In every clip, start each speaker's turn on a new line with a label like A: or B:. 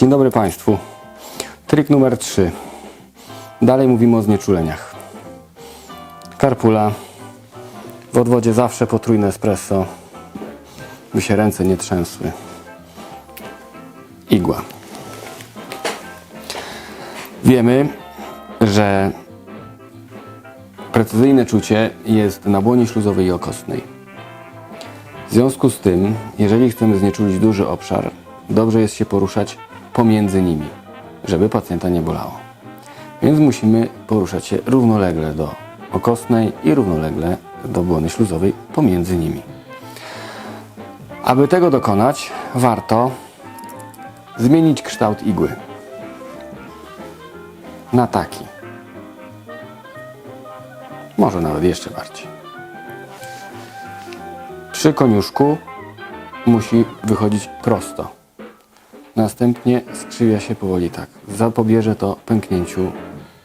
A: Dzień dobry Państwu. Trik numer 3. Dalej mówimy o znieczuleniach. Karpula. W odwodzie zawsze potrójne espresso, by się ręce nie trzęsły. Igła. Wiemy, że precyzyjne czucie jest na błonie śluzowej i okostnej. W związku z tym, jeżeli chcemy znieczulić duży obszar, dobrze jest się poruszać pomiędzy nimi, żeby pacjenta nie bolało. Więc musimy poruszać się równolegle do okostnej i równolegle do błony śluzowej pomiędzy nimi. Aby tego dokonać, warto zmienić kształt igły na taki. Może nawet jeszcze bardziej. Przy koniuszku musi wychodzić prosto. Następnie skrzywia się powoli tak. Zapobierze to pęknięciu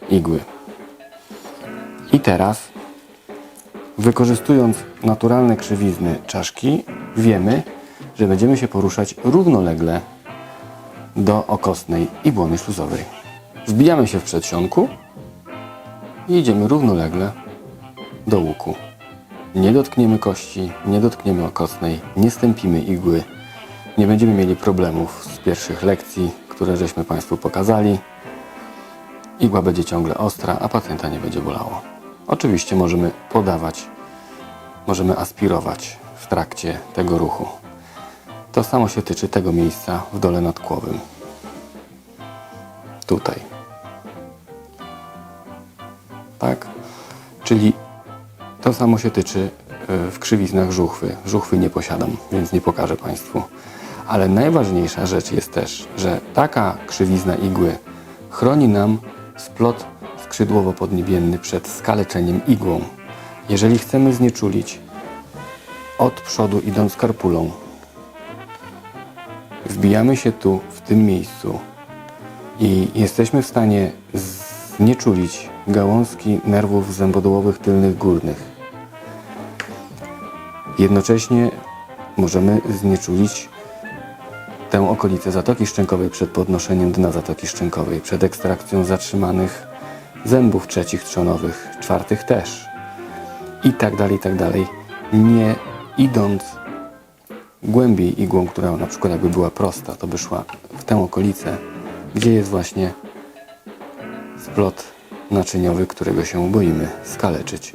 A: igły. I teraz, wykorzystując naturalne krzywizny czaszki, wiemy, że będziemy się poruszać równolegle do okostnej i błony śluzowej. Wbijamy się w przedsionku i idziemy równolegle do łuku. Nie dotkniemy kości, nie dotkniemy okostnej, nie stępimy igły. Nie będziemy mieli problemów z pierwszych lekcji, które żeśmy Państwu pokazali. Igła będzie ciągle ostra, a pacjenta nie będzie bolało. Oczywiście możemy podawać, możemy aspirować w trakcie tego ruchu. To samo się tyczy tego miejsca w dole nadkłowym. Tutaj. Tak? Czyli to samo się tyczy e, w krzywiznach żuchwy. Żuchwy nie posiadam, więc nie pokażę Państwu. Ale najważniejsza rzecz jest też, że taka krzywizna igły chroni nam splot skrzydłowo-podniebienny przed skaleczeniem igłą. Jeżeli chcemy znieczulić od przodu idąc karpulą, wbijamy się tu, w tym miejscu i jesteśmy w stanie znieczulić gałązki nerwów zębodołowych tylnych górnych. Jednocześnie możemy znieczulić tę okolicę zatoki szczękowej przed podnoszeniem dna zatoki szczękowej, przed ekstrakcją zatrzymanych zębów trzecich trzonowych, czwartych też i tak dalej, i tak dalej. Nie idąc głębiej igłą, która na przykład jakby była prosta, to by szła w tę okolicę, gdzie jest właśnie splot naczyniowy, którego się boimy skaleczyć.